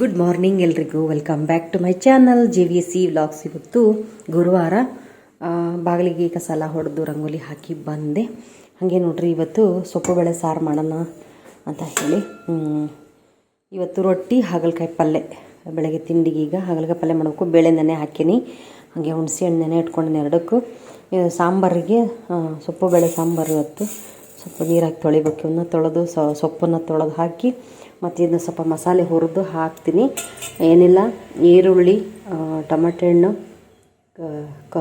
Good morning ಎಲ್ರಿಗೂ. Welcome back to my channel J V C vlogs ಇವತ್ತು ಗುರುವಾರ ಬಾಗಿಲಿಗೆ ಕಸಲ ಹೊಡೆದು ರಂಗೋಲಿ ಹಾಕಿ ಬಂದೆ. ಹಾಗೆ ನೋಡ್ರಿ, ಇವತ್ತು ಸೊಪ್ಪು ಬೇಳೆ ಸಾರು ಮಾಡೋಣ ಅಂತ ಹೇಳಿ. ಇವತ್ತು ರೊಟ್ಟಿ, ಹಾಗಲಕಾಯಿ ಪಲ್ಯ ಬೆಳಗ್ಗೆ ತಿಂಡಿಗೆ ಈಗ ಹಾಗಲಕಾಯಿ ಪಲ್ಯ ಮಾಡಬೇಕು. ಬೇಳೆ ನೆನೆ ಹಾಕಿನಿ. ಹಾಗೆ ಹುಣಸೆ ಹಣ್ಣು ನೆನೆ ಇಟ್ಕೊಂಡಿನಿ ಎರಡಕ್ಕೂ. ಸಾಂಬಾರಿಗೆ ಸೊಪ್ಪು ಬೇಳೆ ಸಾಂಬಾರು ಇವತ್ತು. ಸ್ವಲ್ಪ ನೀರಾಗಿ ಹಾಕಿ ತೊಳಿಬೇಕು. ಇವನ್ನ ತೊಳೆದು ಸೊಪ್ಪನ್ನು ತೊಳೆದು ಹಾಕಿ ಮತ್ತು ಇದನ್ನ ಸ್ವಲ್ಪ ಮಸಾಲೆ ಹುರಿದು ಹಾಕ್ತೀನಿ. ಏನಿಲ್ಲ, ಈರುಳ್ಳಿ ಟೊಮಟೆ ಹಣ್ಣು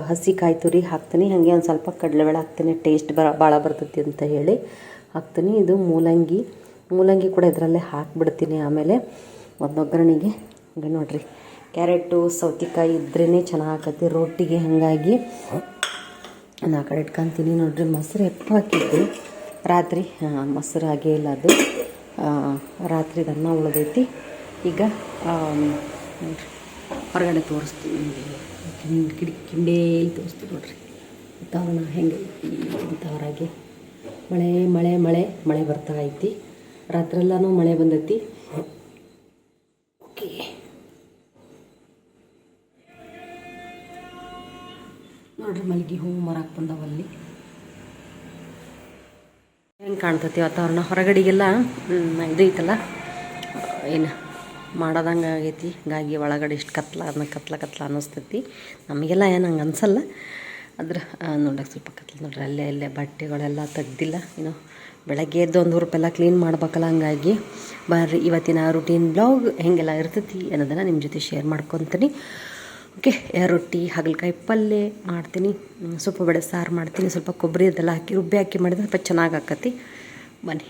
ಹಸಿ ಕಾಯಿ ತುರಿ ಹಾಕ್ತೀನಿ. ಹಾಗೆ ಒಂದು ಸ್ವಲ್ಪ ಕಡಲೆಬೇಳೆ ಹಾಕ್ತೀನಿ. ಟೇಸ್ಟ್ ಬರ ಭಾಳ ಬರ್ತೈತಿ ಅಂತ ಹೇಳಿ ಹಾಕ್ತೀನಿ. ಇದು ಮೂಲಂಗಿ. ಮೂಲಂಗಿ ಕೂಡ ಇದರಲ್ಲೇ ಹಾಕಿಬಿಡ್ತೀನಿ ಆಮೇಲೆ ಒಂದು ಒಗ್ಗರಣೆಗೆ. ಹಂಗೆ ನೋಡಿರಿ, ಕ್ಯಾರೆಟು, ಸೌತೆಕಾಯಿ ಇದ್ರೇ ಚೆನ್ನಾಗಿ ರೊಟ್ಟಿಗೆ ಹಾಗಾಗಿ ನಾ ಕಡೆ ಇಟ್ಕೊಂತೀನಿ. ನೋಡಿರಿ, ಮೊಸರು ಎಪ್ಪು ಹಾಕಿದ್ದು. ರಾತ್ರಿ ಮೊಸರು ಹಾಗೇ ಇಲ್ಲ ಅದು. ಆ, ರಾತ್ರಿ ಅನ್ನ ಉಳಿದೈತಿ. ಈಗ ಹೊರಗಡೆ ತೋರಿಸ್ತೀವಿ ನಿಮಗೆ. ಕಿಂಡ್ ಕಿಡಿ ಕಿಂಡೇಲಿ ತೋರಿಸ್ತೀವಿ ನೋಡ್ರಿ. ವಾತಾವರಣ ಹೆಂಗೆ ಇಂಥವರಾಗಿ ಮಳೆ ಮಳೆ ಮಳೆ ಮಳೆ ಬರ್ತಾ ಐತಿ. ರಾತ್ರೆಲ್ಲನೂ ಮಳೆ ಬಂದೈತಿ. ಓಕೆ. ನೋಡ್ರಿ ಮಲ್ಲಿಗೆ ಹೂವು ಮರಕ್ಕೆ ಬಂದವಲ್ಲಿ. ಹೆಂಗೆ ಕಾಣ್ತತಿ ವಾತಾವರಣ? ಹೊರಗಡೆಗೆಲ್ಲ ಇದು ಐತಲ್ಲ? ಏನು ಮಾಡೋದಂಗೆ ಆಗೈತಿ. ಗಾಗಿ ಒಳಗಡೆ ಇಷ್ಟು ಕತ್ಲ, ಅದನ್ನ ಕತ್ಲ ಕತ್ಲ ಅನ್ನಿಸ್ತೈತಿ. ನಮಗೆಲ್ಲ ಏನು ಹಂಗೆ ಅನ್ಸಲ್ಲ. ಆದ್ರೆ ನೋಡೋಕೆ ಸ್ವಲ್ಪ ಕತ್ಲ ನೋಡ್ರಿ. ಅಲ್ಲೇ ಅಲ್ಲೇ ಬಟ್ಟೆಗಳೆಲ್ಲ ತೆಗ್ದಿಲ್ಲ. ಏನು ಬೆಳಗ್ಗೆ ಎದ್ದು ಒಂದು ರೂಪಾಯೆಲ್ಲ ಕ್ಲೀನ್ ಮಾಡ್ಬೇಕಲ್ಲ, ಹಂಗಾಗಿ. ಬರ್ರಿ, ಇವತ್ತಿನ ರುಟೀನ್ ಬ್ಲಾಗ್ ಹೆಂಗೆಲ್ಲ ಇರ್ತೈತಿ ಅನ್ನೋದನ್ನು ನಿಮ್ಮ ಜೊತೆ ಶೇರ್ ಮಾಡ್ಕೊತೀನಿ. ಓಕೆ ರೊಟ್ಟಿ, ಹಾಗಲಕಾಯಿ ಪಲ್ಯ ಮಾಡ್ತೀನಿ. ಸ್ವಲ್ಪ ಬೇಳೆ ಸಾರು ಮಾಡ್ತೀನಿ. ಸ್ವಲ್ಪ ಕೊಬ್ಬರಿ ಅದೆಲ್ಲ ಹಾಕಿ, ರುಬ್ಬಿ ಹಾಕಿ ಮಾಡಿದ್ರೆ ಸ್ವಲ್ಪ ಚೆನ್ನಾಗಿ ಆಕತಿ ಬನ್ನಿ.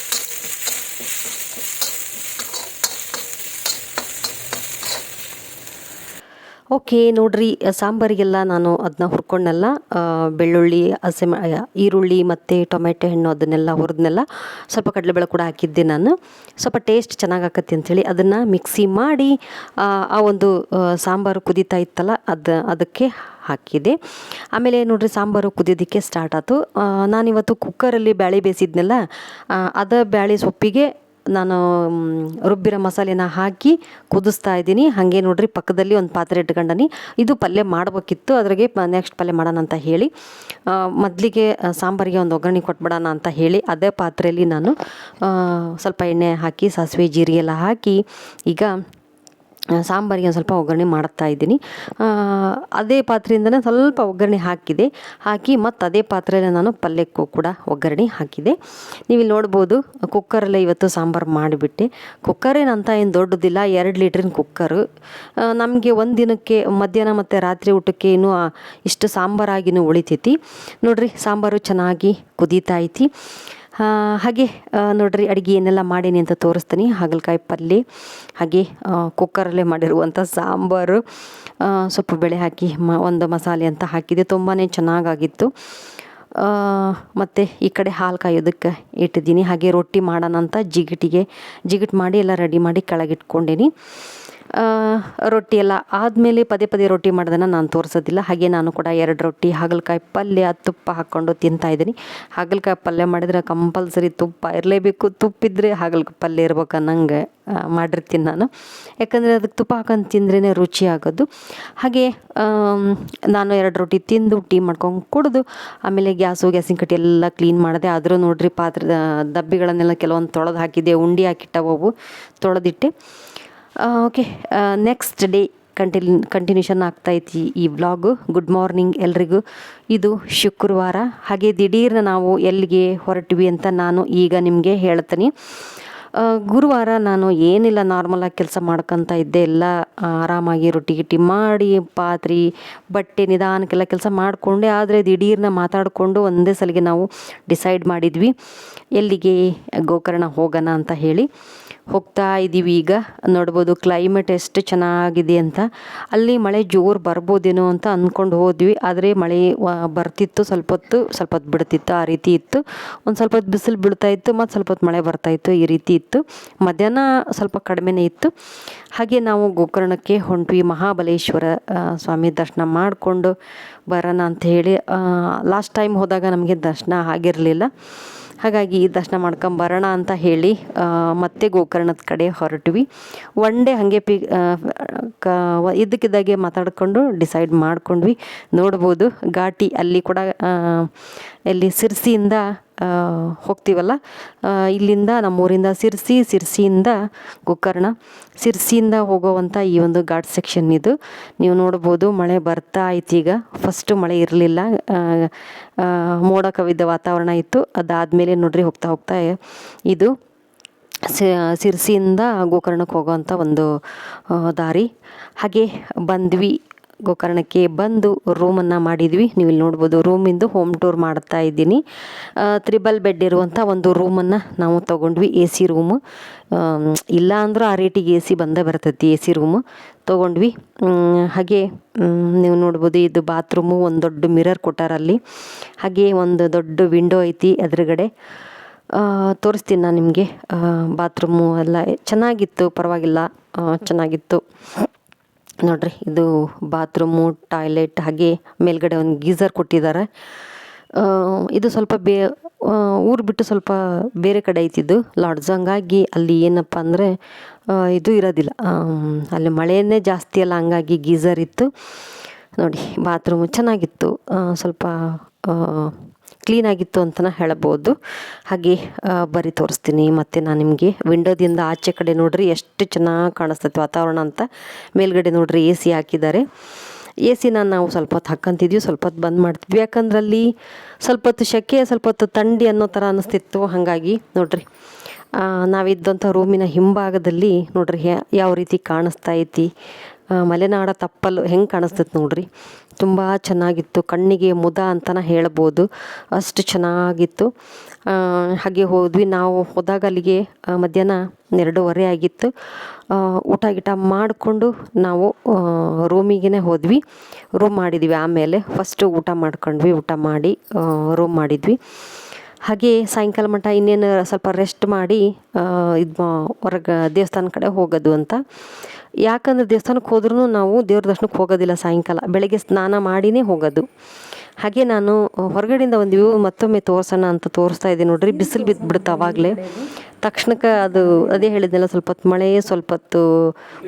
ಓಕೆ, ನೋಡ್ರಿ, ಸಾಂಬಾರಿಗೆಲ್ಲ ನಾನು ಅದನ್ನ ಹುರ್ಕೊಂಡೆಲ್ಲ ಬೆಳ್ಳುಳ್ಳಿ, ಹಸಿ ಈರುಳ್ಳಿ ಮತ್ತು ಟೊಮೆಟೊ ಹಣ್ಣು ಅದನ್ನೆಲ್ಲ ಹುರಿದ್ನೆಲ್ಲ ಸ್ವಲ್ಪ ಕಡಲೆಬೇಳೆ ಕೂಡ ಹಾಕಿದ್ದೆ ನಾನು. ಸ್ವಲ್ಪ ಟೇಸ್ಟ್ ಚೆನ್ನಾಗಿ ಆಕತಿ ಅಂಥೇಳಿ ಅದನ್ನು ಮಿಕ್ಸಿ ಮಾಡಿ, ಆ ಒಂದು ಸಾಂಬಾರು ಕುದೀತಾ ಇತ್ತಲ್ಲ ಅದು, ಅದಕ್ಕೆ ಹಾಕಿದೆ. ಆಮೇಲೆ ನೋಡ್ರಿ, ಸಾಂಬಾರು ಕುದಿಯೋದಕ್ಕೆ ಸ್ಟಾರ್ಟ್ ಆಯಿತು ನಾನಿವತ್ತು ಕುಕ್ಕರಲ್ಲಿ ಬ್ಯಾಳೆ ಬೇಯಿಸಿದ್ನೆಲ್ಲ ಅದ ಬ್ಯಾಳೆ ಸೊಪ್ಪಿಗೆ ನಾನು ರುಬ್ಬಿರೋ ಮಸಾಲೆನ ಹಾಕಿ ಕುದಿಸ್ತಾ ಇದ್ದೀನಿ. ಹಾಗೆ ನೋಡಿರಿ ಪಕ್ಕದಲ್ಲಿ ಒಂದು ಪಾತ್ರೆ ಇಟ್ಕೊಂಡನಿ. ಇದು ಪಲ್ಯ ಮಾಡಬೇಕಿತ್ತು. ಅದ್ರಾಗೆ ನೆಕ್ಸ್ಟ್ ಪಲ್ಯ ಮಾಡೋಣ ಅಂತ ಹೇಳಿ. ಮೊದಲಿಗೆ ಸಾಂಬಾರಿಗೆ ಒಂದು ಒಗ್ಗರಣೆ ಕೊಟ್ಬಿಡೋಣ ಅಂತ ಹೇಳಿ ಅದೇ ಪಾತ್ರೆಯಲ್ಲಿ ನಾನು ಸ್ವಲ್ಪ ಎಣ್ಣೆ ಹಾಕಿ, ಸಾಸಿವೆ, ಜೀರಿಗೆ ಎಲ್ಲ ಹಾಕಿ ಈಗ ಸಾಂಬಾರಿಗೆ ಒಂದು ಸ್ವಲ್ಪ ಒಗ್ಗರಣೆ ಮಾಡ್ತಾ ಇದ್ದೀನಿ. ಅದೇ ಪಾತ್ರೆಯಿಂದನೇ ಸ್ವಲ್ಪ ಒಗ್ಗರಣೆ ಹಾಕಿದೆ. ಹಾಕಿ ಮತ್ತು ಅದೇ ಪಾತ್ರೆಯಲ್ಲಿ ನಾನು ಪಲ್ಯಕ್ಕೂ ಕೂಡ ಒಗ್ಗರಣೆ ಹಾಕಿದೆ. ನೀವು ಇಲ್ಲಿ ನೋಡ್ಬೋದು, ಕುಕ್ಕರಲ್ಲೇ ಇವತ್ತು ಸಾಂಬಾರು ಮಾಡಿಬಿಟ್ಟೆ. ಕುಕ್ಕರೇನಂತ ಏನು ದೊಡ್ಡದಿಲ್ಲ, ಎರಡು ಲೀಟ್ರಿನ ಕುಕ್ಕರು. ನಮಗೆ ಒಂದು ದಿನಕ್ಕೆ, ಮಧ್ಯಾಹ್ನ ಮತ್ತು ರಾತ್ರಿ ಊಟಕ್ಕೆ ಇನ್ನೂ ಇಷ್ಟು ಸಾಂಬಾರಾಗಿನೂ ಉಳಿತೈತಿ. ನೋಡಿರಿ, ಸಾಂಬಾರು ಚೆನ್ನಾಗಿ ಕುದೀತಾ ಐತಿ. ಹಾಗೆ ನೋಡ್ರಿ, ಅಡುಗೆ ಏನೆಲ್ಲ ಮಾಡೀನಿ ಅಂತ ತೋರಿಸ್ತೀನಿ. ಹಾಗಲಕಾಯಿ ಪಲ್ಯ ಹಾಗೆ ಕುಕ್ಕರಲ್ಲೇ ಮಾಡಿರುವಂಥ ಸಾಂಬಾರು. ಸೊಪ್ಪು ಬೇಳೆ ಹಾಕಿ, ಮ, ಒಂದು ಮಸಾಲೆ ಅಂತ ಹಾಕಿದೆ ತುಂಬಾ ಚೆನ್ನಾಗಾಗಿತ್ತು. ಮತ್ತು ಈ ಕಡೆ ಹಾಲು ಕಾಯೋದಕ್ಕೆ ಇಟ್ಟಿದ್ದೀನಿ. ಹಾಗೆ ರೊಟ್ಟಿ ಮಾಡೋಣ ಅಂತ ಜಿಗಿಟಿಗೆ, ಜಿಗಿಟ್ ಮಾಡಿ ಎಲ್ಲ ರೆಡಿ ಮಾಡಿ ಕೆಳಗಿಟ್ಕೊಂಡೀನಿ. ರೊಟ್ಟಿ ಎಲ್ಲ ಆದಮೇಲೆ ಪದೇ ಪದೇ ರೊಟ್ಟಿ ಮಾಡೋದನ್ನು ನಾನು ತೋರಿಸೋದಿಲ್ಲ. ಹಾಗೆ ನಾನು ಕೂಡ ಎರಡು ರೊಟ್ಟಿ, ಹಾಗಲಕಾಯಿ ಪಲ್ಯ ತುಪ್ಪ ಹಾಕ್ಕೊಂಡು ತಿಂತಾ ಇದ್ದೀನಿ. ಹಾಗಲಕಾಯಿ ಪಲ್ಯ ಮಾಡಿದ್ರೆ ಕಂಪಲ್ಸರಿ ತುಪ್ಪ ಇರಲೇಬೇಕು. ತುಪ್ಪಿದ್ರೆ ಹಾಗಲಕಾಯಿ ಪಲ್ಯ ಇರ್ಬೇಕು ಅನ್ನಂಗೆ ಮಾಡಿರ್ತೀನಿ ನಾನು. ಯಾಕಂದರೆ ಅದಕ್ಕೆ ತುಪ್ಪ ಹಾಕೊಂಡು ತಿಂದ್ರೇ ರುಚಿ ಆಗೋದು. ಹಾಗೆ ನಾನು ಎರಡು ರೊಟ್ಟಿ ತಿಂದು ಟೀ ಮಾಡ್ಕೊಂಡು ಕುಡಿದು, ಆಮೇಲೆ ಗ್ಯಾಸು, ಗ್ಯಾಸಿನ ಕಟ್ಟಿ ಎಲ್ಲ ಕ್ಲೀನ್ ಮಾಡಿದೆ. ಆದರೂ ನೋಡ್ರಿ ಪಾತ್ರೆ ಡಬ್ಬಿಗಳನ್ನೆಲ್ಲ ಕೆಲವೊಂದು ತೊಳೆದು ಹಾಕಿದ್ದೆ, ಉಂಡೆ ಹಾಕಿಟ್ಟವು ತೊಳೆದಿಟ್ಟೆ. Okay next day continue continuation ಆಗ್ತಾಯಿತ್ತು ಈ ವ್ಲಾಗು ಗುಡ್ ಮಾರ್ನಿಂಗ್ ಎಲ್ರಿಗೂ. ಇದು ಶುಕ್ರವಾರ. ಹಾಗೆ ದಿಢೀರ್ನ ನಾವು ಎಲ್ಲಿಗೆ ಹೊರಟ್ವಿ ಅಂತ ನಾನು ಈಗ ನಿಮಗೆ ಹೇಳ್ತೀನಿ. ಗುರುವಾರ ನಾನು ಏನಿಲ್ಲ ನಾರ್ಮಲಾಗಿ ಕೆಲಸ ಮಾಡ್ಕೊತ ಇದ್ದೆ. ಎಲ್ಲ ಆರಾಮಾಗಿ ರೊಟ್ಟಿ ಗಿಟ್ಟಿ ಮಾಡಿ, ಪಾತ್ರೆ, ಬಟ್ಟೆ ನಿಧಾನಕ್ಕೆಲ್ಲ ಕೆಲಸ ಮಾಡಿಕೊಂಡೆ. ಆದರೆ ದಿಢೀರ್ನ ಮಾತಾಡಿಕೊಂಡು ಒಂದೇ ಸಲಿಗೆ ನಾವು ಡಿಸೈಡ್ ಮಾಡಿದ್ವಿ, ಎಲ್ಲಿಗೆ ಗೋಕರ್ಣ ಹೋಗೋಣ ಅಂತ ಹೇಳಿ. ಹೋಗ್ತಾ ಇದ್ದೀವಿ ಈಗ. ನೋಡ್ಬೋದು ಕ್ಲೈಮೇಟ್ ಎಷ್ಟು ಚೆನ್ನಾಗಿದೆ ಅಂತ. ಅಲ್ಲಿ ಮಳೆ ಜೋರು ಬರ್ಬೋದೇನೋ ಅಂತ ಅಂದ್ಕೊಂಡು ಹೋದ್ವಿ. ಆದರೆ ಮಳೆ ಬರ್ತಿತ್ತು. ಸ್ವಲ್ಪ ಹೊತ್ತು ಸ್ವಲ್ಪ ಹೊತ್ತು ಬಿಡ್ತಿತ್ತು. ಆ ರೀತಿ ಇತ್ತು. ಒಂದು ಸ್ವಲ್ಪ ಹೊತ್ತು ಬಿಸಿಲು ಇತ್ತು. ಮತ್ತು ಸ್ವಲ್ಪ ಹೊತ್ತು ಮಳೆ ಬರ್ತಾ ಇತ್ತು. ಈ ರೀತಿ ಇತ್ತು. ಮಧ್ಯಾಹ್ನ ಸ್ವಲ್ಪ ಕಡಿಮೆನೇ ಇತ್ತು. ಹಾಗೆ ನಾವು ಗೋಕರ್ಣಕ್ಕೆ ಹೊಂಟ್ವಿ. ಮಹಾಬಲೇಶ್ವರ ಸ್ವಾಮಿ ದರ್ಶನ ಮಾಡಿಕೊಂಡು ಬರೋಣ ಅಂತ ಹೇಳಿ ಲಾಸ್ಟ್ ಟೈಮ್ ಹೋದಾಗ ನಮಗೆ ದರ್ಶನ ಆಗಿರಲಿಲ್ಲ. ಹಾಗಾಗಿ ದರ್ಶನ ಮಾಡ್ಕೊಂಬರೋಣ ಅಂತ ಹೇಳಿ ಮತ್ತೆ ಗೋಕರ್ಣದ ಕಡೆ ಹೊರಟ್ವಿ. ಒನ್ ಡೇ ಹಾಗೆ ಪಿ ಕ, ಇದ್ದಕ್ಕಿದ್ದಾಗೆ ಮಾತಾಡಿಕೊಂಡು ಡಿಸೈಡ್ ಮಾಡ್ಕೊಂಡ್ವಿ. ನೋಡ್ಬೋದು, ಘಾಟಿ ಅಲ್ಲಿ ಕೂಡ ಎಲ್ಲಿ ಸಿರ್ಸಿಯಿಂದ ಹೋಗ್ತೀವಲ್ಲ? ಇಲ್ಲಿಂದ ನಮ್ಮೂರಿಂದ ಸಿರ್ಸಿ, ಸಿರ್ಸಿಯಿಂದ ಗೋಕರ್ಣ, ಸಿರ್ಸಿಯಿಂದ ಹೋಗೋವಂಥ ಈ ಒಂದು ಘಾಟ್ ಸೆಕ್ಷನ್ ಇದು. ನೀವು ನೋಡ್ಬೋದು ಮಳೆ ಬರ್ತಾ ಐತಿ ಈಗ. ಫಸ್ಟು ಮಳೆ ಇರಲಿಲ್ಲ. ಮೋಡ ಕವಿದ ವಾತಾವರಣ ಇತ್ತು. ಅದಾದಮೇಲೆ ನೋಡ್ರಿ ಹೋಗ್ತಾ ಹೋಗ್ತಾ ಇದು ಸಿರ್ಸಿಯಿಂದ ಗೋಕರ್ಣಕ್ಕೆ ಹೋಗೋವಂಥ ಒಂದು ದಾರಿ. ಹಾಗೆ ಬಂದ್ವಿ. ಗೋಕರ್ಣಕ್ಕೆ ಬಂದು ರೂಮನ್ನು ಮಾಡಿದ್ವಿ. ನೀವು ಇಲ್ಲಿ ನೋಡ್ಬೋದು ರೂಮಿಂದು ಹೋಮ್ ಟೂರ್ ಮಾಡ್ತಾ ಇದ್ದೀನಿ. ತ್ರಿಬಲ್ ಬೆಡ್ ಇರುವಂಥ ಒಂದು ರೂಮನ್ನು ನಾವು ತೊಗೊಂಡ್ವಿ ಎ ಸಿ ರೂಮು ಇಲ್ಲ ಅಂದರೂ ಆ ರೇಟಿಗೆ ಎ ಸಿ ಬಂದೇ ಬರ್ತೈತಿ ಎ ಸಿ ರೂಮು ತೊಗೊಂಡ್ವಿ. ಹಾಗೆ ನೀವು ನೋಡ್ಬೋದು ಇದು ಬಾತ್ರೂಮು ಒಂದು ದೊಡ್ಡ ಮಿರರ್ ಕೊಟ್ಟಾರಲ್ಲಿ ಹಾಗೆ ಒಂದು ದೊಡ್ಡ ವಿಂಡೋ ಐತಿ ಎದುರುಗಡೆ. ತೋರಿಸ್ತೀನಿ ನಾನು ನಿಮಗೆ. ಬಾತ್ರೂಮು ಎಲ್ಲ ಚೆನ್ನಾಗಿತ್ತು, ಪರವಾಗಿಲ್ಲ. ಚೆನ್ನಾಗಿತ್ತು. ನೋಡ್ರಿ, ಇದು ಬಾತ್ರೂಮು ಟಾಯ್ಲೆಟ್ ಹಾಗೆ ಮೇಲ್ಗಡೆ ಒಂದು ಗೀಝರ್ ಕೊಟ್ಟಿದ್ದಾರೆ. ಇದು ಸ್ವಲ್ಪ ಬೇ ಊರು ಬಿಟ್ಟು ಸ್ವಲ್ಪ ಬೇರೆ ಕಡೆ ಐತಿದ್ದು ಲಾಡ್ಜ್. ಹಂಗಾಗಿ ಅಲ್ಲಿ ಏನಪ್ಪ ಅಂದರೆ ಇದು ಇರೋದಿಲ್ಲ. ಅಲ್ಲಿ ಮಳೆಯೇ ಜಾಸ್ತಿ ಅಲ್ಲ, ಹಂಗಾಗಿ ಗೀಝರ್ ಇತ್ತು. ನೋಡಿ ಬಾತ್ರೂಮು ಚೆನ್ನಾಗಿತ್ತು. ಸ್ವಲ್ಪ ಕ್ಲೀನಾಗಿತ್ತು ಅಂತಲೇ ಹೇಳ್ಬೋದು ಹಾಗೆ ಬರಿ ತೋರಿಸ್ತೀನಿ. ಮತ್ತು ನಾನು ನಿಮಗೆ ವಿಂಡೋದಿಂದ ಆಚೆ ಕಡೆ ನೋಡ್ರಿ ಎಷ್ಟು ಚೆನ್ನಾಗಿ ಕಾಣಿಸ್ತೈತೆ ವಾತಾವರಣ ಅಂತ. ಮೇಲ್ಗಡೆ ನೋಡ್ರಿ ಎ ಸಿ ಹಾಕಿದ್ದಾರೆ. ಎ ಸಿನ ನಾವು ಸ್ವಲ್ಪ ಹೊತ್ತು ಹಾಕ್ಕಂತಿದ್ವಿ ಸ್ವಲ್ಪ ಹೊತ್ತು ಬಂದ್ ಮಾಡ್ತಿದ್ವಿ. ಯಾಕಂದ್ರೆ ಅಲ್ಲಿ ಸ್ವಲ್ಪ ಹೊತ್ತು ಸೆಕೆ ಸ್ವಲ್ಪ ಹೊತ್ತು ಥಂಡಿ ಅನ್ನೋ ಥರ ಅನಿಸ್ತಿತ್ತು. ಹಾಗಾಗಿ ನೋಡ್ರಿ ನಾವಿದ್ದಂಥ ರೂಮಿನ ಹಿಂಭಾಗದಲ್ಲಿ ನೋಡ್ರಿ ಯಾವ ರೀತಿ ಕಾಣಿಸ್ತಾ ಐತಿ. ಮಲೆನಾಡ ತಪ್ಪಲು ಹೆಂಗೆ ಕಾಣಿಸ್ತೈತೆ ನೋಡ್ರಿ. ತುಂಬ ಚೆನ್ನಾಗಿತ್ತು. ಕಣ್ಣಿಗೆ ಮುದ ಅಂತಲೇ ಹೇಳ್ಬೋದು. ಅಷ್ಟು ಚೆನ್ನಾಗಿತ್ತು. ಹಾಗೆ ಹೋದ್ವಿ. ನಾವು ಹೋದಾಗ ಅಲ್ಲಿಗೆ ಮಧ್ಯಾಹ್ನ ಎರಡೂವರೆ ಆಗಿತ್ತು. ಊಟ ಗಿಟ ಮಾಡಿಕೊಂಡು ನಾವು ರೂಮಿಗೆ ಹೋದ್ವಿ. ರೂಮ್ ಮಾಡಿದ್ವಿ ಆಮೇಲೆ. ಫಸ್ಟು ಊಟ ಮಾಡ್ಕೊಂಡ್ವಿ. ಊಟ ಮಾಡಿ ರೂಮ್ ಮಾಡಿದ್ವಿ. ಹಾಗೆ ಸಾಯಂಕಾಲ ಮಟ್ಟ ಇನ್ನೇನು ಸ್ವಲ್ಪ ರೆಸ್ಟ್ ಮಾಡಿ ಇದು ಹೊರಗೆ ದೇವಸ್ಥಾನ ಕಡೆ ಹೋಗೋದು ಅಂತ. ಯಾಕಂದ್ರೆ ದೇವಸ್ಥಾನಕ್ಕೆ ಹೋದ್ರೂ ನಾವು ದೇವ್ರ ದರ್ಶನಕ್ಕೆ ಹೋಗೋದಿಲ್ಲ ಸಾಯಂಕಾಲ. ಬೆಳಗ್ಗೆ ಸ್ನಾನ ಮಾಡಿನೇ ಹೋಗೋದು. ಹಾಗೆ ನಾನು ಹೊರಗಡೆಯಿಂದ ಒಂದು ವ್ಯೂ ಮತ್ತೊಮ್ಮೆ ತೋರಿಸೋಣ ಅಂತ ತೋರಿಸ್ತಾ ಇದ್ದೀನಿ ನೋಡ್ರಿ. ಬಿಸಿಲು ಬಿದ್ದುಬಿಡುತ್ತೆ ಅವಾಗಲೇ. ತಕ್ಷಣಕ್ಕೆ ಅದು ಅದೇ ಹೇಳಿದ್ನಲ್ಲ, ಸ್ವಲ್ಪ ಹೊತ್ತು ಮಳೆ, ಸ್ವಲ್ಪ ಹೊತ್ತು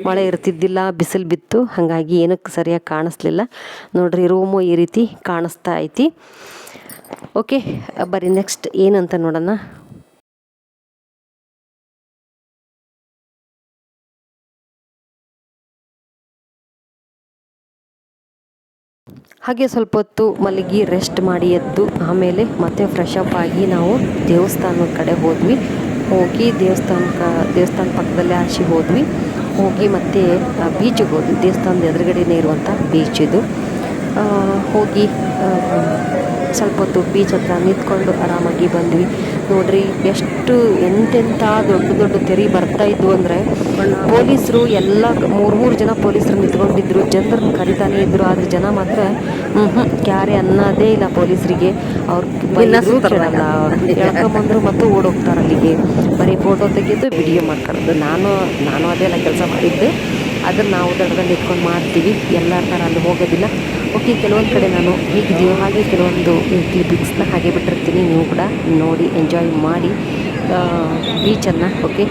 ಮಳೆ ಇರ್ತಿದ್ದಿಲ್ಲ, ಬಿಸಿಲು ಬಿತ್ತು. ಹಾಗಾಗಿ ಏನಕ್ಕೆ ಸರಿಯಾಗಿ ಕಾಣಿಸ್ಲಿಲ್ಲ. ನೋಡ್ರಿ, ರೂಮು ಈ ರೀತಿ ಕಾಣಿಸ್ತಾ ಐತಿ. ಓಕೆ ಬರ್ರಿ ನೆಕ್ಸ್ಟ್ ಏನಂತ ನೋಡೋಣ. ಹಾಗೆ ಸ್ವಲ್ಪ ಹೊತ್ತು ಮಲಗಿ ರೆಸ್ಟ್ ಮಾಡಿ ಎದ್ದು ಆಮೇಲೆ ಮತ್ತೆ ಫ್ರೆಶ್ ಅಪ್ ಆಗಿ ನಾವು ದೇವಸ್ಥಾನದ ಕಡೆ ಹೋದ್ವಿ. ಹೋಗಿ ದೇವಸ್ಥಾನಕ್ಕೆ ದೇವಸ್ಥಾನ ಪಕ್ಕದಲ್ಲೇ ಆಶಿ ಹೋದ್ವಿ. ಹೋಗಿ ಮತ್ತೆ ಬೀಚಿಗೆ ಹೋದ್ವಿ. ದೇವಸ್ಥಾನದ ಎದುರುಗಡೆನೇ ಇರುವಂಥ ಬೀಚ್ ಇದು. ಹೋಗಿ ಸ್ವಲ್ಪ ಹೊತ್ತು ಬೀಚ್ ಹತ್ರ ನಿಂತ್ಕೊಂಡು ಆರಾಮಾಗಿ ಬಂದ್ವಿ. ನೋಡ್ರಿ ಎಷ್ಟು ಎಂತೆಂಥ ದೊಡ್ಡ ದೊಡ್ಡ ತೆರಿ ಬರ್ತಾ ಇದ್ವು ಅಂದರೆ ಪೊಲೀಸರು ಎಲ್ಲ ಮೂರು ಮೂರು ಜನ ಪೊಲೀಸರು ನಿಂತ್ಕೊಂಡಿದ್ರು. ಜನರನ್ನು ಕರಿತಾನೆ ಇದ್ರು ಆದರೆ ಜನ ಮಾತ್ರ ಹ್ಞೂ ಹ್ಞೂ ಕ್ಯಾರೆ ಅನ್ನೋದೇ ಇಲ್ಲ ಪೊಲೀಸರಿಗೆ. ಅವ್ರು ಕೇಳಲ್ಲ ಮತ್ತು ಓಡೋಗ್ತಾರೆ ಅಲ್ಲಿಗೆ. ಬರೀ ಫೋಟೋ ತೆಗೆದು ವಿಡಿಯೋ ಮಾಡ್ಕೊಳ್ಳೋದು ನಾನು ನಾನು ಅದೆಲ್ಲ ಕೆಲಸ ಮಾಡಿದ್ದು. ಅದನ್ನು ನಾವು ದಡದಲ್ಲಿ ಇಟ್ಕೊಂಡು ಮಾಡ್ತೀವಿ. ಎಲ್ಲರ ಥರ ಅಲ್ಲಿ ಹೋಗೋದಿಲ್ಲ. ಓಕೆ, ಕೆಲವೊಂದು ಕಡೆ ನಾನು ಹೇಗಿದೆಯೋ ಹಾಗೆ ಕೆಲವೊಂದು ಕ್ಲಿಪಿಕ್ಸ್ನ ಹಾಗೆ ಬಿಟ್ಟಿರ್ತೀನಿ. ನೀವು ಕೂಡ ನೋಡಿ ಎಂಜಾಯ್ ಮಾಡಿ ಬೀಚನ್ನು ಓಕೆ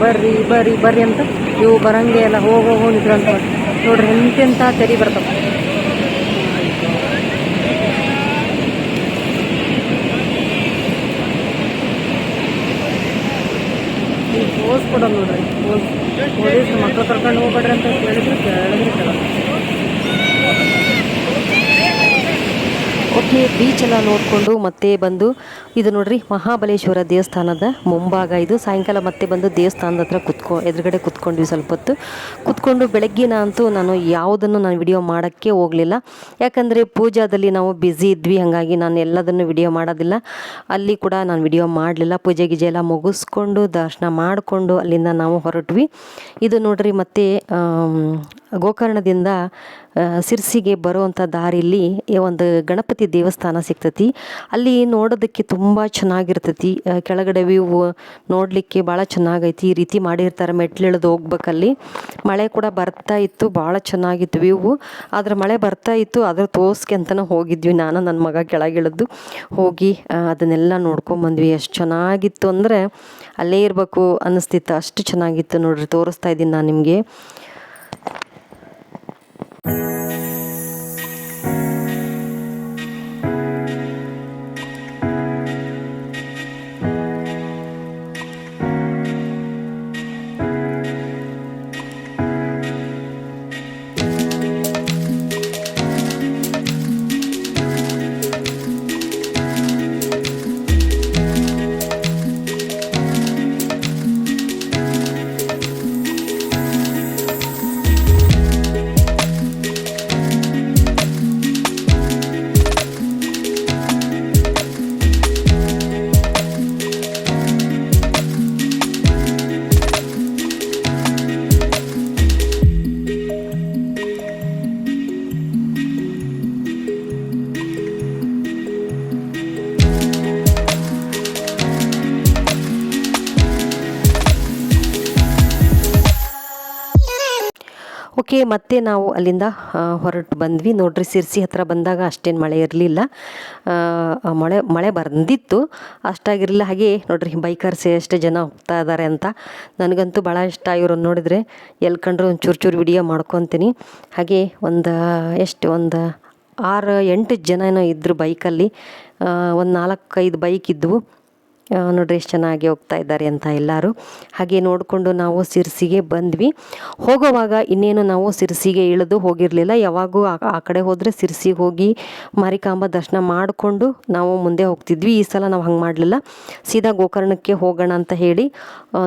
ಬರ್ರಿ ಬರ್ರಿ ಬರ್ರಿ ಅಂತ ಇವು ಬರಂಗೆ ಎಲ್ಲ ಹೋಗೋ ಹೋಗಿ ಅಂತ ನೋಡ್ರಿ ಎಂತೆಂಥ ತೆರಿ ಬರ್ತವೆ. ಕೊಡೋದು ನೋಡ್ರಿ, ಪೋಸ್. ಓದಿಸ್ ಮಕ್ಳು ಕರ್ಕೊಂಡು ಹೋಗ್ಬೇಡ್ರಿ ಅಂತ ಹೇಳಿದ್ರು ಕೇಳಿದ್ರೆ ಕೇಳೋದು ಓಕೆ ಬೀಚ್ ಎಲ್ಲ ನೋಡಿಕೊಂಡು ಮತ್ತೆ ಬಂದು, ಇದು ನೋಡ್ರಿ ಮಹಾಬಲೇಶ್ವರ ದೇವಸ್ಥಾನದ ಮುಂಭಾಗ ಇದು. ಸಾಯಂಕಾಲ ಮತ್ತೆ ಬಂದು ದೇವಸ್ಥಾನದ ಹತ್ರ ಕುತ್ಕೊ, ಎದುರುಗಡೆ ಕುತ್ಕೊಂಡ್ವಿ ಸ್ವಲ್ಪ ಹೊತ್ತು ಕುತ್ಕೊಂಡು ಬೆಳಗ್ಗಿನ ಅಂತೂ ನಾನು ಯಾವುದನ್ನು ನಾನು ವಿಡಿಯೋ ಮಾಡೋಕ್ಕೆ ಹೋಗಲಿಲ್ಲ. ಯಾಕಂದರೆ ಪೂಜಾದಲ್ಲಿ ನಾವು ಬ್ಯುಸಿ ಇದ್ವಿ, ಹಾಗಾಗಿ ನಾನು ಎಲ್ಲದನ್ನು ವಿಡಿಯೋ ಮಾಡೋದಿಲ್ಲ. ಅಲ್ಲಿ ಕೂಡ ನಾನು ವಿಡಿಯೋ ಮಾಡಲಿಲ್ಲ. ಪೂಜೆ ಗೀಜೆ ಎಲ್ಲ ಮುಗಿಸ್ಕೊಂಡು, ದರ್ಶನ ಮಾಡಿಕೊಂಡು ಅಲ್ಲಿಂದ ನಾವು ಹೊರಟ್ವಿ. ಇದು ನೋಡ್ರಿ ಮತ್ತೆ ಗೋಕರ್ಣದಿಂದ ಸಿರ್ಸಿಗೆ ಬರುವಂಥ ದಾರಿಲಿ ಈ ಒಂದು ಗಣಪತಿ ದೇವಸ್ಥಾನ ಸಿಗ್ತೈತಿ. ಅಲ್ಲಿ ನೋಡೋದಕ್ಕೆ ತುಂಬ ಚೆನ್ನಾಗಿರ್ತೈತಿ. ಕೆಳಗಡೆ ವ್ಯೂ ನೋಡಲಿಕ್ಕೆ ಭಾಳ ಚೆನ್ನಾಗೈತಿ. ಈ ರೀತಿ ಮಾಡಿರ್ತಾರೆ ಮೆಟ್ಲಿಳಿದು ಹೋಗ್ಬೇಕಲ್ಲಿ ಮಳೆ ಕೂಡ ಬರ್ತಾ ಇತ್ತು ಭಾಳ ಚೆನ್ನಾಗಿತ್ತು ವ್ಯೂವು ಆದರೆ ಮಳೆ ಬರ್ತಾ ಇತ್ತು ಅದ್ರ ತೋರ್ಸ್ಕೆ ಅಂತಲೇ ಹೋಗಿದ್ವಿ ನಾನು ನನ್ನ ಮಗ ಕೆಳಗಿಳಿದು ಹೋಗಿ ಅದನ್ನೆಲ್ಲ ನೋಡ್ಕೊಂಬಂದ್ವಿ ಎಷ್ಟು ಚೆನ್ನಾಗಿತ್ತು ಅಂದರೆ ಅಲ್ಲೇ ಇರಬೇಕು ಅನ್ನಿಸ್ತಿತ್ತು. ಅಷ್ಟು ಚೆನ್ನಾಗಿತ್ತು ನೋಡ್ರಿ, ತೋರಿಸ್ತಾ ಇದ್ದೀನಿ ನಾನು ನಿಮಗೆ. ಓಕೆ, ಮತ್ತೆ ನಾವು ಅಲ್ಲಿಂದ ಹೊರಟು ಬಂದ್ವಿ. ನೋಡ್ರಿ, ಸಿರ್ಸಿ ಹತ್ರ ಬಂದಾಗ ಅಷ್ಟೇನು ಮಳೆ ಇರಲಿಲ್ಲ. ಮಳೆ ಮಳೆ ಬಂದಿತ್ತು. ಅಷ್ಟಾಗಿರಲಿಲ್ಲ. ಹಾಗೆ ನೋಡ್ರಿ ಬೈಕರ್ಸ್ ಎಷ್ಟು ಜನ ಹೋಗ್ತಾ ಇದ್ದಾರೆ ಅಂತ. ನನಗಂತೂ ಭಾಳ ಇಷ್ಟ. ಇವ್ರನ್ನ ನೋಡಿದರೆ ಎಲ್ಲಿ ಕಂಡ್ರು ಒಂದು ಚೂರು ಚೂರು ವಿಡಿಯೋ ಮಾಡ್ಕೊತೀನಿ. ಹಾಗೆ ಒಂದು, ಎಷ್ಟು, ಒಂದು ಆರು, ಎಂಟು ಜನ ಏನೋ ಇದ್ದರು ಬೈಕಲ್ಲಿ. ಒಂದು ನಾಲ್ಕೈದು ಬೈಕ್ ಇದ್ದವು ನೋಡ್ರಿ ಎಷ್ಟು ಚೆನ್ನಾಗಿ ಹೋಗ್ತಾ ಇದ್ದಾರೆ ಅಂತ ಎಲ್ಲರೂ. ಹಾಗೆ ನೋಡಿಕೊಂಡು ನಾವು ಸಿರ್ಸಿಗೆ ಬಂದ್ವಿ. ಹೋಗೋವಾಗ ಇನ್ನೇನು ನಾವು ಸಿರ್ಸಿಗೆ ಇಳಿದು ಹೋಗಿರಲಿಲ್ಲ. ಯಾವಾಗೂ ಆ ಕಡೆ ಹೋದರೆ ಸಿರ್ಸಿಗೆ ಹೋಗಿ ಮಾರಿಕಾಂಬ ದರ್ಶನ ಮಾಡಿಕೊಂಡು ನಾವು ಮುಂದೆ ಹೋಗ್ತಿದ್ವಿ. ಈ ಸಲ ನಾವು ಹಂಗೆ ಮಾಡಲಿಲ್ಲ. ಸೀದಾ ಗೋಕರ್ಣಕ್ಕೆ ಹೋಗೋಣ ಅಂತ ಹೇಳಿ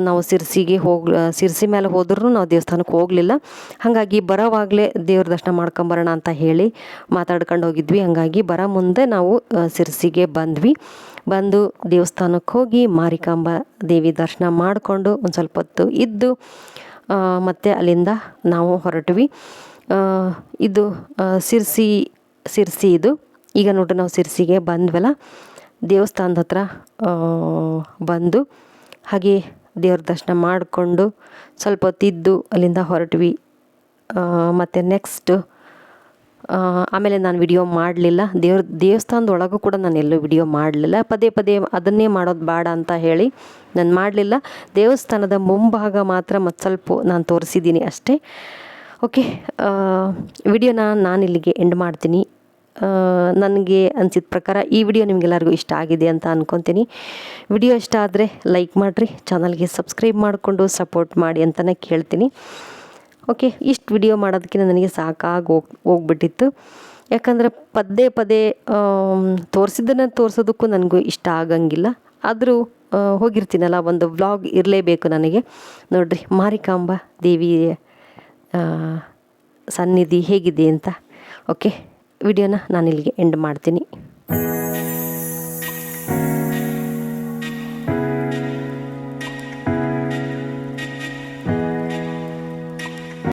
ನಾವು ಸಿರ್ಸಿಗೆ ಹೋಗ್ ಸಿರ್ಸಿ ಮೇಲೆ ಹೋದ್ರೂ ನಾವು ದೇವಸ್ಥಾನಕ್ಕೆ ಹೋಗಲಿಲ್ಲ. ಹಾಗಾಗಿ ಬರೋವಾಗಲೇ ದೇವ್ರ ದರ್ಶನ ಮಾಡ್ಕೊಂಬರೋಣ ಅಂತ ಹೇಳಿ ಮಾತಾಡ್ಕೊಂಡು ಹೋಗಿದ್ವಿ. ಹಾಗಾಗಿ ಬರೋ ಮುಂದೆ ನಾವು ಸಿರ್ಸಿಗೆ ಬಂದ್ವಿ. ಬಂದು ದೇವಸ್ಥಾನಕ್ಕೆ ಹೋಗಿ ಮಾರಿಕಾಂಬ ದೇವಿ ದರ್ಶನ ಮಾಡಿಕೊಂಡು ಒಂದು ಸ್ವಲ್ಪ ಹೊತ್ತು ಇದ್ದು ಮತ್ತು ಅಲ್ಲಿಂದ ನಾವು ಹೊರಟ್ವಿ. ಇದು ಸಿರ್ಸಿ ಸಿರ್ಸಿ ಇದು. ಈಗ ನೋಡ್ರಿ ನಾವು ಸಿರ್ಸಿಗೆ ಬಂದ್ವಲ್ಲ, ದೇವಸ್ಥಾನದ ಹತ್ರ ಬಂದು ಹಾಗೆ ದೇವ್ರ ದರ್ಶನ ಮಾಡಿಕೊಂಡು ಸ್ವಲ್ಪ ಹೊತ್ತಿದ್ದು ಅಲ್ಲಿಂದ ಹೊರಟ್ವಿ. ಮತ್ತು ನೆಕ್ಸ್ಟ್ ಆಮೇಲೆ ನಾನು ವಿಡಿಯೋ ಮಾಡಲಿಲ್ಲ. ದೇವ್ರ, ದೇವಸ್ಥಾನದೊಳಗೂ ಕೂಡ ನಾನು ಎಲ್ಲೂ ವಿಡಿಯೋ ಮಾಡಲಿಲ್ಲ. ಪದೇ ಪದೇ ಅದನ್ನೇ ಮಾಡೋದು ಬೇಡ ಅಂತ ಹೇಳಿ ನಾನು ಮಾಡಲಿಲ್ಲ. ದೇವಸ್ಥಾನದ ಮುಂಭಾಗ ಮಾತ್ರ ಮತ್ತು ಸ್ವಲ್ಪ ನಾನು ತೋರಿಸಿದ್ದೀನಿ ಅಷ್ಟೇ. ಓಕೆ ವಿಡಿಯೋನ ನಾನು ಇಲ್ಲಿಗೆ ಎಂಡ್ ಮಾಡ್ತೀನಿ. ನನಗೆ ಅನಿಸಿದ ಪ್ರಕಾರ ಈ ವಿಡಿಯೋ ನಿಮಗೆಲ್ಲರಿಗೂ ಇಷ್ಟ ಆಗಿದೆ ಅಂತ ಅಂದ್ಕೊತೀನಿ ವಿಡಿಯೋ ಇಷ್ಟ ಆದರೆ ಲೈಕ್ ಮಾಡಿರಿ ಚಾನಲ್ಗೆ ಸಬ್ಸ್ಕ್ರೈಬ್ ಮಾಡಿಕೊಂಡು ಸಪೋರ್ಟ್ ಮಾಡಿ ಅಂತಲೇ ಕೇಳ್ತೀನಿ. ಓಕೆ ಇಷ್ಟು ವಿಡಿಯೋ ಮಾಡೋದಕ್ಕಿಂತ ನನಗೆ ಸಾಕಾಗಿ ಹೋಗಿ ಹೋಗ್ಬಿಟ್ಟಿತ್ತು. ಯಾಕಂದರೆ ಪದೇ ಪದೇ ತೋರಿಸಿದ್ದನ್ನು ತೋರಿಸೋದಕ್ಕೂ ನನಗೂ ಇಷ್ಟ ಆಗಂಗಿಲ್ಲ. ಆದರೂ ಹೋಗಿರ್ತೀನಲ್ಲ ಒಂದು ವ್ಲಾಗ್ ಇರಲೇಬೇಕು ನನಗೆ. ನೋಡಿರಿ ಮಾರಿಕಾಂಬ ದೇವಿ ಆ, ಸನ್ನಿಧಿ ಹೇಗಿದೆ ಅಂತ. ಓಕೆ ವಿಡಿಯೋನ ನಾನು ಇಲ್ಲಿಗೆ ಎಂಡ್ ಮಾಡ್ತೀನಿ.